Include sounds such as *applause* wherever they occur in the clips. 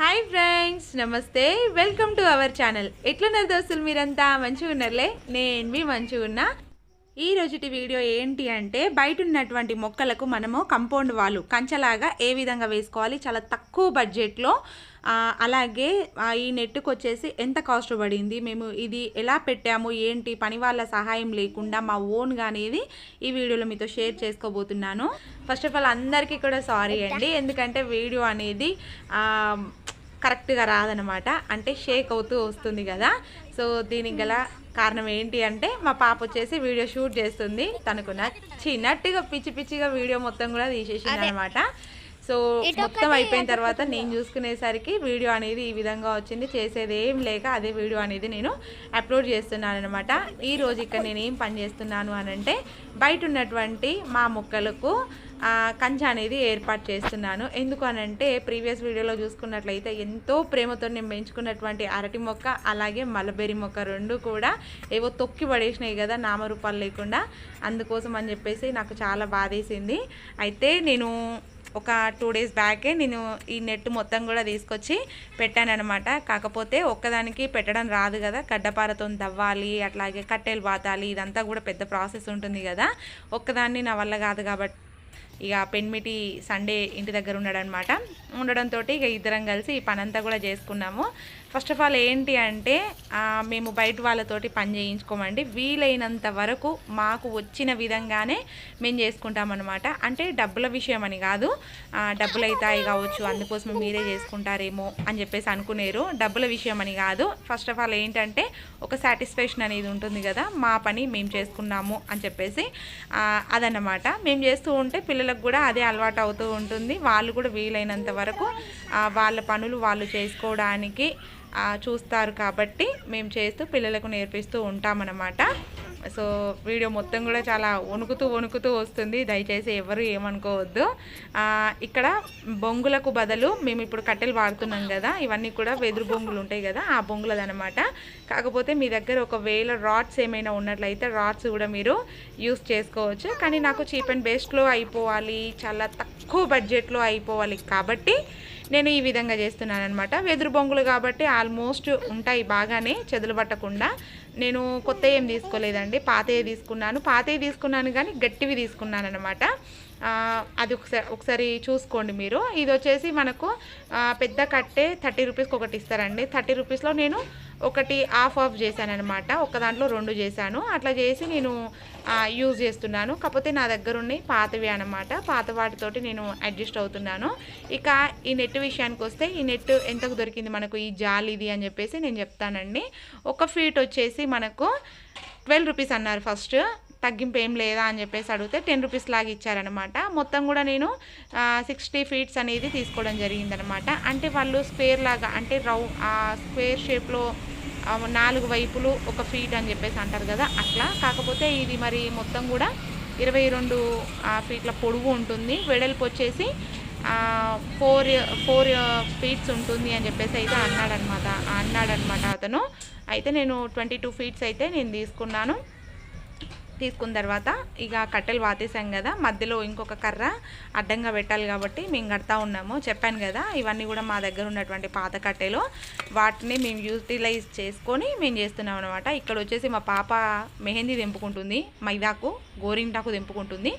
Hi friends నమస్తే. Welcome to our channel. ఎట్లున్నారు దోస్తులు మీరంతా? మంచిగా ఉన్నారులే నేను మీ మంచిగా ఉన్నా. ఈ రోజుటి వీడియో ఏంటి అంటే బయట ఉన్నటువంటి మొక్కలకు మనము కంపౌండ్ వాళ్ళు కంచలాగా ఏ విధంగా వేసుకోవాలి చాలా తక్కువ బడ్జెట్లో అలాగే ఈ నెట్కి వచ్చేసి ఎంత కాస్ట్ పడింది మేము ఇది ఎలా పెట్టాము ఏంటి పని వాళ్ళ సహాయం లేకుండా మా ఓన్గా అనేది ఈ వీడియోలో మీతో షేర్ చేసుకోబోతున్నాను. ఫస్ట్ ఆఫ్ ఆల్ అందరికీ కూడా సారీ అండి ఎందుకంటే వీడియో అనేది కరెక్ట్గా రాదనమాట అంటే షేక్ అవుతూ వస్తుంది కదా. సో దీనికి గల కారణం ఏంటి అంటే మా పాప వచ్చేసి వీడియో షూట్ చేస్తుంది. తనకు నచ్చినట్టుగా పిచ్చి పిచ్చిగా వీడియో మొత్తం కూడా తీసేసింది అనమాట. సో మొత్తం అయిపోయిన తర్వాత నేను చూసుకునేసరికి వీడియో అనేది ఈ విధంగా వచ్చింది. చేసేది ఏం లేక అదే వీడియో అనేది నేను అప్లోడ్ చేస్తున్నాను అనమాట. ఈ రోజు ఇక్కడ నేను ఏం పని చేస్తున్నాను అని అంటే బయట ఉన్నటువంటి మా మొక్కలకు కంచె అనేది ఏర్పాటు చేస్తున్నాను. ఎందుకు అని అంటే ప్రీవియస్ వీడియోలో చూసుకున్నట్లయితే ఎంతో ప్రేమతో నేను పెంచుకున్నటువంటి అరటి మొక్క అలాగే మలబెరి మొక్క రెండు కూడా ఏవో తొక్కి పడేసినాయి కదా నామరూపాలు లేకుండా. అందుకోసం అని చెప్పేసి నాకు చాలా బాధేసింది. అయితే నేను ఒక టూ డేస్ బ్యాకే నేను ఈ నెట్ మొత్తం కూడా తీసుకొచ్చి పెట్టానమాట కాకపోతే ఒక్కదానికి పెట్టడం రాదు కదా. గడ్డపారతో తవ్వాలి అట్లాగే కట్టెలు బాతాలి ఇదంతా కూడా పెద్ద ప్రాసెస్ ఉంటుంది కదా. ఒక్కదాన్ని నా వల్ల కాదు కాబట్టి ఇక పెన్మిటి సండే ఇంటి దగ్గర ఉన్నాడనమాట ఉండడంతో ఇక ఇద్దరం కలిసి ఈ పని కూడా చేసుకున్నాము. ఫస్ట్ ఆఫ్ ఆల్ ఏంటి అంటే మేము బయట వాళ్ళతోటి పని చేయించుకోమండి. వీలైనంత వరకు మాకు వచ్చిన విధంగానే మేము చేసుకుంటామన్నమాట. అంటే డబ్బుల విషయం అని కాదు డబ్బులు అవుతాయి కావచ్చు అందుకోసం మీరే చేసుకుంటారేమో అని చెప్పేసి అనుకునేరు. డబ్బుల విషయం అని కాదు. ఫస్ట్ ఆఫ్ ఆల్ ఏంటంటే ఒక సాటిస్ఫాక్షన్ అనేది ఉంటుంది కదా మా పని మేము చేసుకున్నాము అని చెప్పేసి అదన్నమాట. మేము చేస్తూ ఉంటే పిల్లలు పిల్లలకు కూడా అదే అలవాటు అవుతూ ఉంటుంది. వాళ్ళు కూడా వీలైనంత వరకు వాళ్ళ పనులు వాళ్ళు చేసుకోవడానికి చూస్తారు కాబట్టి మేము చేస్తూ పిల్లలకు నేర్పిస్తూ ఉంటామన్నమాట. సో వీడియో మొత్తం కూడా చాలా వణుకుతూ వణుకుతూ వస్తుంది. దయచేసి ఎవరు ఏమనుకోవద్దు. ఇక్కడ బొంగులకు బదులు మేము ఇప్పుడు కట్టెలు వాడుతున్నాం కదా ఇవన్నీ కూడా వెదురు బొంగులు ఉంటాయి కదా ఆ బొంగులదనమాట కాకపోతే మీ దగ్గర ఒకవేళ రాడ్స్ ఏమైనా ఉన్నట్లయితే రాడ్స్ కూడా మీరు యూస్ చేసుకోవచ్చు. కానీ నాకు చీప్ అండ్ బెస్ట్లో అయిపోవాలి చాలా తక్కువ బడ్జెట్లో అయిపోవాలి కాబట్టి నేను ఈ విధంగా చేస్తున్నాను అనమాట వెదురు బొంగులు కాబట్టి ఆల్మోస్ట్ ఉంటాయి బాగానే చెదులు పట్టకుండా. నేను కొత్త ఏం తీసుకోలేదండి పాతయ్య తీసుకున్నాను. పాతయ్య తీసుకున్నాను కానీ గట్టివి తీసుకున్నాను అనమాట అది ఒకసారి ఒకసారి చూసుకోండి మీరు. ఇది వచ్చేసి మనకు పెద్ద కట్టే థర్టీ రూపీస్కి ఒకటి ఇస్తారండి. థర్టీ రూపీస్లో నేను ఒకటి ఆఫ్ ఆఫ్ చేశాను అనమాట ఒక దాంట్లో రెండు చేశాను. అట్లా చేసి నేను యూజ్ చేస్తున్నాను. కాకపోతే నా దగ్గర ఉన్నాయి పాతవి అనమాట పాత వాటితోటి నేను అడ్జస్ట్ అవుతున్నాను. ఇక ఈ నెట్ విషయానికి వస్తే ఈ నెట్ ఎంతకు దొరికింది మనకు? ఈ జాలి ఇది అని చెప్పేసి నేను చెప్తానండి. ఒక ఫీట్ వచ్చేసి మనకు ట్వెల్వ్ రూపీస్ అన్నారు ఫస్ట్. తగ్గింపు ఏం లేదా అని చెప్పేసి అడిగితే టెన్ రూపీస్ లాగా ఇచ్చారనమాట మొత్తం కూడా నేను సిక్స్టీ ఫీట్స్ అనేది తీసుకోవడం జరిగిందనమాట అంటే వాళ్ళు స్క్వేర్ లాగా అంటే రౌ స్క్వేర్ షేప్లో నాలుగు వైపులు ఒక ఫీట్ అని చెప్పేసి అంటారు కదా అట్లా. కాకపోతే ఇది మరి మొత్తం కూడా ఇరవై రెండు ఫీట్ల పొడుగు ఉంటుంది. వెడల్పు వచ్చేసి ఫోర్ ఫోర్ ఫీట్స్ ఉంటుంది అని చెప్పేసి అయితే అన్నాడనమాట అన్నాడనమాట అతను. అయితే నేను ట్వంటీ టూ ఫీట్స్ అయితే నేను తీసుకున్నాను. తీసుకున్న తర్వాత ఇక కట్టెలు వాతేసాం కదా మధ్యలో ఇంకొక కర్ర అడ్డంగా పెట్టాలి కాబట్టి మేము కడతా ఉన్నాము. చెప్పాను కదా ఇవన్నీ కూడా మా దగ్గర ఉన్నటువంటి పాత కట్టెలు. వాటిని మేము యూటిలైజ్ చేసుకొని మేము చేస్తున్నాం అనమాట ఇక్కడ వచ్చేసి మా పాప మెహందీ తెంపుకుంటుంది మైదాకు గోరింటాకు తెంపుకుంటుంది.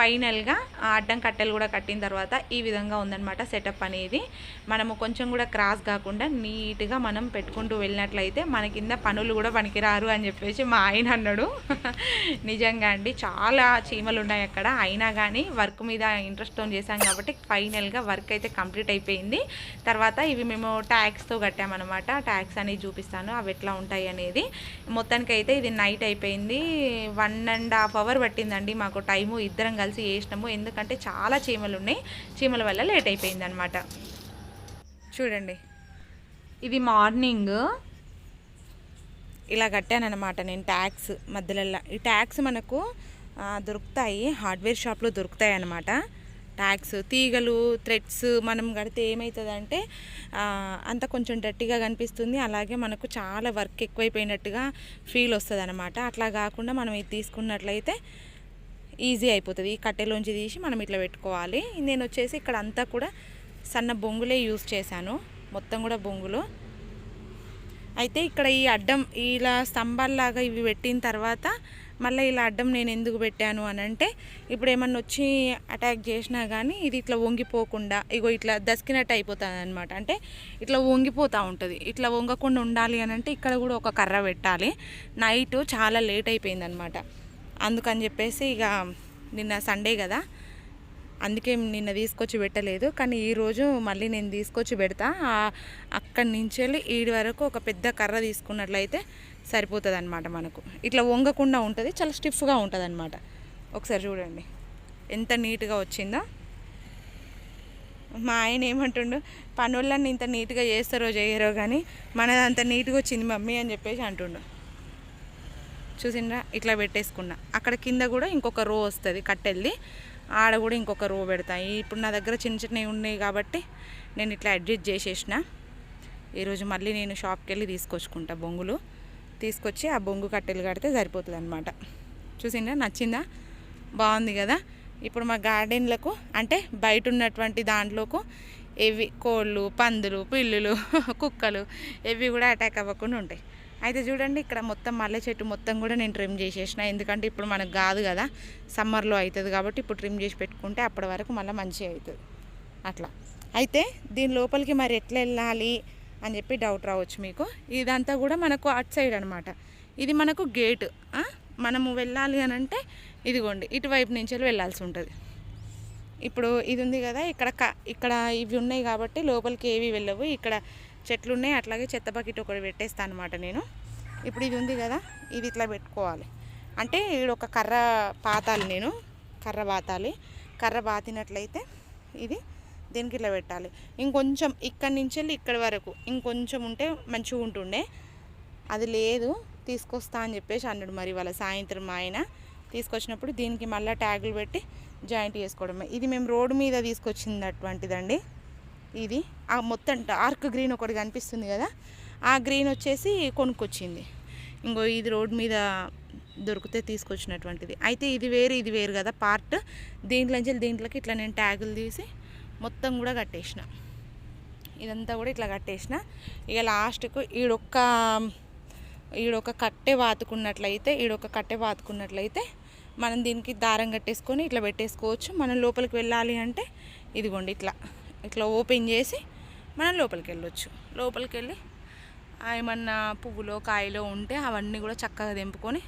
ఫైనల్గా ఆ అడ్డం కట్టెలు కూడా కట్టిన తర్వాత ఈ విధంగా ఉందన్నమాట సెటప్ అనేది. మనము కొంచెం కూడా క్రాస్ కాకుండా నీట్గా మనం పెట్టుకుంటూ వెళ్ళినట్లయితే మన కింద పనులు కూడా పనికిరారు అని చెప్పేసి మా ఆయన అన్నాడు. *laughs* నిజంగా అండి చాలా చీమలు ఉన్నాయి అక్కడ. అయినా కానీ వర్క్ మీద ఇంట్రెస్ట్తో చేశాం కాబట్టి ఫైనల్గా వర్క్ అయితే కంప్లీట్ అయిపోయింది. తర్వాత ఇవి మేము ట్యాక్స్తో కట్టామన్నమాట. ట్యాక్స్ అనేది చూపిస్తాను అవి ఎట్లా ఉంటాయి అనేది. మొత్తానికి అయితే ఇది నైట్ అయిపోయింది. వన్ అండ్ హాఫ్ అవర్ పట్టిందండి మాకు టైము. ఇద్దరం కలిసి చేసినాము. ఎందుకంటే చాలా చీమలు ఉన్నాయి. చీమల వల్ల లేట్ అయిపోయింది అనమాట చూడండి. ఇది మార్నింగ్. ఇలా కట్టానమాట నేను ట్యాక్స్ మధ్యలో ఈ ట్యాక్స్ మనకు దొరుకుతాయి. హార్డ్వేర్ షాప్లో దొరుకుతాయి అన్నమాట. ట్యాక్స్ తీగలు థ్రెడ్స్ మనం కడితే ఏమవుతుందంటే అంత కొంచెం డట్టిగా కనిపిస్తుంది. అలాగే మనకు చాలా వర్క్ ఎక్కువైపోయినట్టుగా ఫీల్ వస్తుంది అనమాట అట్లా కాకుండా మనం ఇది తీసుకున్నట్లయితే ఈజీ అయిపోతుంది. ఈ కట్టెలోంచి తీసి మనం ఇట్లా పెట్టుకోవాలి. నేను వచ్చేసి ఇక్కడ అంతా కూడా సన్న బొంగులే యూజ్ చేశాను. మొత్తం కూడా బొంగులు. అయితే ఇక్కడ ఈ అడ్డం ఇలా స్తంభాల్లాగా ఇవి పెట్టిన తర్వాత మళ్ళీ ఇలా అడ్డం నేను ఎందుకు పెట్టాను అని అంటే ఇప్పుడు ఏమన్నా వచ్చి అటాక్ చేసినా కానీ ఇది ఇట్లా వంగిపోకుండా ఇగో ఇట్లా దసికినట్టు అయిపోతుంది అనమాట అంటే ఇట్లా వంగిపోతూ ఉంటుంది. ఇట్లా వంగకుండా ఉండాలి అని అంటే ఇక్కడ కూడా ఒక కర్ర పెట్టాలి. నైట్ చాలా లేట్ అయిపోయింది అనమాట అందుకని చెప్పేసి ఇక నిన్న సండే కదా. అందుకే నిన్న తీసుకొచ్చి పెట్టలేదు. కానీ ఈరోజు మళ్ళీ నేను తీసుకొచ్చి పెడతా. అక్కడి నుంచి వెళ్ళి ఈడి వరకు ఒక పెద్ద కర్ర తీసుకున్నట్లయితే సరిపోతుంది అనమాట మనకు. ఇట్లా వంగకుండా ఉంటుంది చాలా స్టిఫ్గా ఉంటుంది అనమాట ఒకసారి చూడండి. ఎంత నీట్గా వచ్చిందో. మా ఆయన ఏమంటుండు పనులన్నీ ఇంత నీట్గా చేస్తారో చేయరో కానీ మనది అంత నీట్గా వచ్చింది మమ్మీ అని చెప్పేసి అంటుండు. చూసిండ్రా ఇట్లా పెట్టేసుకున్నా. అక్కడ కింద కూడా ఇంకొక రో వస్తుంది కట్టెల్ది. ఆడ కూడా ఇంకొక రో పెడతాయి ఇప్పుడు నా దగ్గర చిన్న చిన్నవి ఉన్నాయి కాబట్టి నేను ఇట్లా అడ్జస్ట్ చేసేసిన. ఈరోజు మళ్ళీ నేను షాప్కి వెళ్ళి తీసుకొచ్చుకుంటా బొంగులు. తీసుకొచ్చి ఆ బొంగు కట్టెలు కడితే సరిపోతుంది అనమాట చూసిందా నచ్చిందా? బాగుంది కదా? ఇప్పుడు మా గార్డెన్లకు అంటే బయట ఉన్నటువంటి దాంట్లోకు ఇవి కోళ్ళు పందులు పిల్లులు *laughs* కుక్కలు ఇవి కూడా అటాక్ అవ్వకుండా ఉంటాయి. అయితే చూడండి ఇక్కడ మొత్తం మల్లె చెట్టు మొత్తం కూడా నేను ట్రిమ్ చేసేసిన. ఎందుకంటే ఇప్పుడు మనకు కాదు కదా సమ్మర్లో అవుతుంది కాబట్టి ఇప్పుడు ట్రిమ్ చేసి పెట్టుకుంటే అప్పటి వరకు మళ్ళీ మంచిగా అవుతుంది. అట్లా. అయితే దీని లోపలికి మరి ఎట్లా వెళ్ళాలి అని చెప్పి డౌట్ రావచ్చు మీకు. ఇదంతా కూడా మనకు అట్ సైడ్ అనమాట ఇది మనకు గేట్ మనము వెళ్ళాలి అని అంటే ఇదిగోండి ఇటువైపు నుంచి వెళ్ళాల్సి ఉంటుంది. ఇప్పుడు ఇది ఉంది కదా ఇక్కడ క- ఇక్కడ ఇవి ఉన్నాయి కాబట్టి లోపలికి ఏవి వెళ్ళవు. ఇక్కడ చెట్లు ఉన్నాయి అట్లాగే చెత్త బకెట్ ఒకటి పెట్టేస్తాను అనమాట నేను. ఇప్పుడు ఇది ఉంది కదా ఇది ఇట్లా పెట్టుకోవాలి. అంటే ఈడ ఒక కర్ర పాతాలి నేను కర్ర బాతాలి కర్ర బాతినట్లయితే ఇది దీనికి ఇట్లా పెట్టాలి. ఇంకొంచెం ఇక్కడి నుంచి వెళ్ళి ఇక్కడి వరకు ఇంకొంచెం ఉంటే మంచిగా ఉంటుండే. అది లేదు తీసుకొస్తా అని చెప్పేసి అన్నాడు మరి వాళ్ళ సాయంత్రం ఆయన. తీసుకొచ్చినప్పుడు దీనికి మళ్ళీ ట్యాగులు పెట్టి జాయింట్ చేసుకోవడమే. ఇది మేము రోడ్డు మీద తీసుకొచ్చినటువంటిదండి ఇది. ఆ మొత్తం డార్క్ గ్రీన్ ఒకటి కనిపిస్తుంది కదా ఆ గ్రీన్ వచ్చేసి కొనుక్కొచ్చింది. ఇంకో ఇది రోడ్ మీద దొరికితే తీసుకొచ్చినటువంటిది. అయితే ఇది వేరు ఇది వేరు కదా పార్ట్. దీంట్లోంచి దీంట్లోకి ఇట్లా నేను ట్యాగులు తీసి మొత్తం కూడా కట్టేసిన. ఇదంతా కూడా ఇట్లా కట్టేసిన. ఇక లాస్ట్కు ఈడొక్క ఈడొక కట్టె వాతుకున్నట్లయితే ఈడొక కట్టె వాతుకున్నట్లయితే మనం దీనికి దారం కట్టేసుకొని ఇట్లా పెట్టేసుకోవచ్చు. మనం లోపలికి వెళ్ళాలి అంటే ఇదిగోండి ఇట్లా. ఇట్లా ఓపెన్ చేసి మనం లోపలికి వెళ్ళొచ్చు లోపలికి వెళ్ళి ఏమన్నా పువ్వులో కాయలో ఉంటే అవన్నీ కూడా చక్కగా తెంపుకొని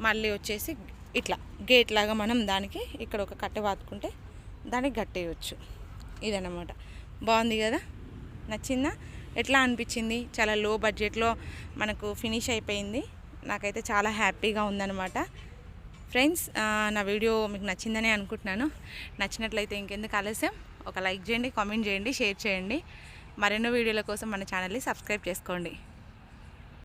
మళ్ళీ వచ్చేసి ఇట్లా గేట్ లాగా మనం దానికి ఇక్కడ ఒక కట్టె వాతుకుంటే దానికి కట్టేయచ్చు. ఇదన్నమాట. బాగుంది కదా? నచ్చిందా? ఎట్లా అనిపించింది? చాలా లో బడ్జెట్లో మనకు ఫినిష్ అయిపోయింది. నాకైతే చాలా హ్యాపీగా ఉందన్నమాట. ఫ్రెండ్స్ నా వీడియో మీకు నచ్చిందనే అనుకుంటున్నాను. నచ్చినట్లయితే ఇంకెందుకు ఆలస్యం? ఒక లైక్ చేయండి కామెంట్ చేయండి షేర్ చేయండి. మరెన్నో వీడియోల కోసం మన ఛానల్ని సబ్స్క్రైబ్ చేసుకోండి.